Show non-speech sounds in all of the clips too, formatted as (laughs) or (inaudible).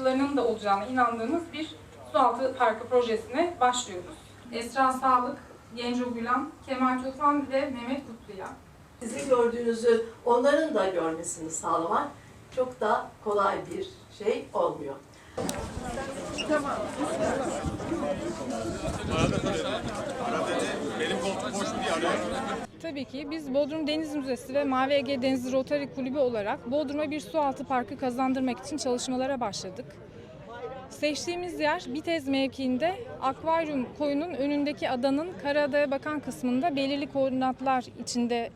katkılarının da olacağına inandığımız bir sualtı parkı projesine başlıyoruz. Esra Sağlık, Genco Gülen, Kemal Tufan ve Mehmet Kutluya. Sizin gördüğünüzü onların da görmesini sağlamak çok da kolay bir şey olmuyor. Tabii ki biz Bodrum Deniz Müzesi ve Mavi Ege Deniz Rotary Kulübü olarak Bodrum'a bir sualtı parkı kazandırmak için çalışmalara başladık. Seçtiğimiz yer Bitez mevkiinde akvaryum koyunun önündeki adanın Karaada'ya bakan kısmında belirli koordinatlar içinde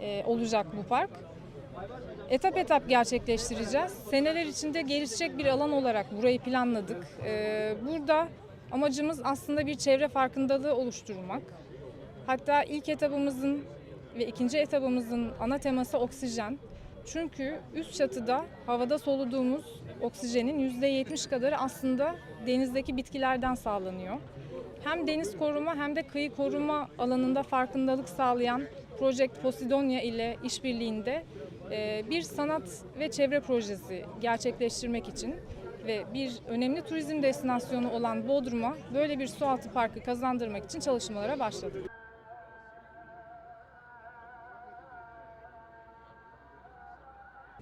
e, olacak bu park. Etap etap gerçekleştireceğiz. Seneler içinde gelişecek bir alan olarak burayı planladık. E, burada amacımız aslında bir çevre farkındalığı oluşturmak. Hatta ilk etabımızın ve ikinci etabımızın ana teması oksijen. Çünkü üst çatıda havada soluduğumuz oksijenin %70 kadarı aslında denizdeki bitkilerden sağlanıyor. Hem deniz koruma hem de kıyı koruma alanında farkındalık sağlayan Project Posidonia ile işbirliğinde e, bir sanat ve çevre projesi gerçekleştirmek için ve bir önemli turizm destinasyonu olan Bodrum'a böyle bir sualtı parkı kazandırmak için çalışmalara başladık.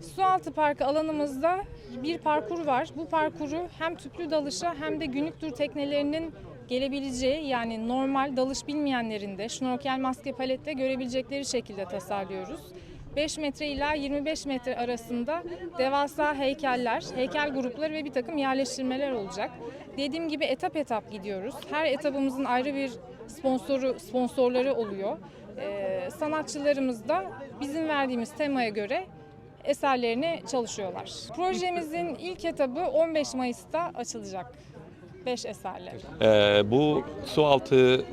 Sualtı Parkı alanımızda bir parkur var. Bu parkuru hem tüplü dalışa hem de günlük tur teknelerinin gelebileceği yani normal dalış bilmeyenlerin de şnorkel maske paletle görebilecekleri şekilde tasarlıyoruz. 5 metre ila 25 metre arasında devasa heykeller, heykel grupları ve bir takım yerleştirmeler olacak. Dediğim gibi etap etap gidiyoruz. Her etapımızın ayrı bir sponsoru sponsorları oluyor. Ee, sanatçılarımız da bizim verdiğimiz temaya göre eserlerini çalışıyorlar. Projemizin (laughs) ilk etabı 15 Mayıs'ta açılacak. 5 eserle. Ee, bu sualtı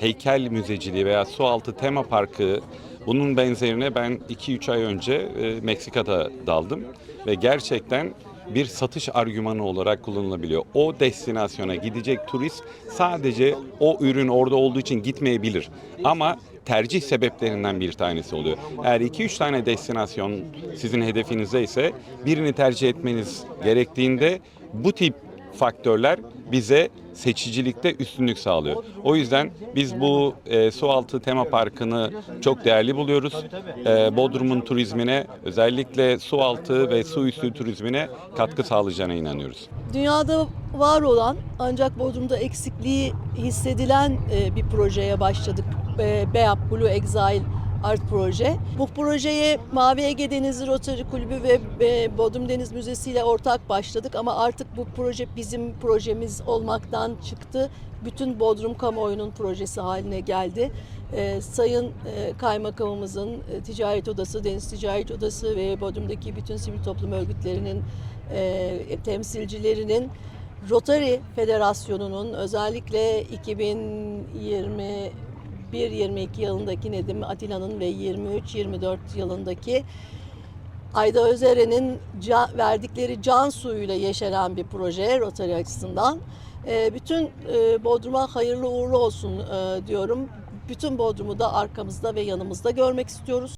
heykel müzeciliği veya sualtı tema parkı bunun benzerine ben 2-3 ay önce e, Meksika'da daldım ve gerçekten bir satış argümanı olarak kullanılabiliyor. O destinasyona gidecek turist sadece o ürün orada olduğu için gitmeyebilir. Ama tercih sebeplerinden bir tanesi oluyor. Eğer 2-3 tane destinasyon sizin hedefinizde ise birini tercih etmeniz gerektiğinde bu tip faktörler bize seçicilikte üstünlük sağlıyor. O yüzden biz bu e, sualtı tema parkını çok değerli buluyoruz. E, Bodrum'un turizmine özellikle sualtı ve su üstü turizmine katkı sağlayacağına inanıyoruz. Dünyada var olan ancak Bodrum'da eksikliği hissedilen e, bir projeye başladık. E, BEAP Blue Exile Art Proje. Bu projeye Mavi Ege Denizi Rotary Kulübü ve Bodrum Deniz Müzesi ile ortak başladık ama artık bu proje bizim projemiz olmaktan çıktı. Bütün Bodrum kamuoyunun projesi haline geldi. E, Sayın e, Kaymakamımızın e, Ticaret Odası, Deniz Ticaret Odası ve Bodrum'daki bütün sivil toplum örgütlerinin e, temsilcilerinin Rotary Federasyonu'nun özellikle 2021-22 yılındaki Nedim Atilla'nın ve 23-24 yılındaki Ayda Özeren'in ca- verdikleri can suyuyla yeşeren bir proje Rotary açısından. E, bütün e, Bodrum'a hayırlı uğurlu olsun e, diyorum. Bütün Bodrum'u da arkamızda ve yanımızda görmek istiyoruz.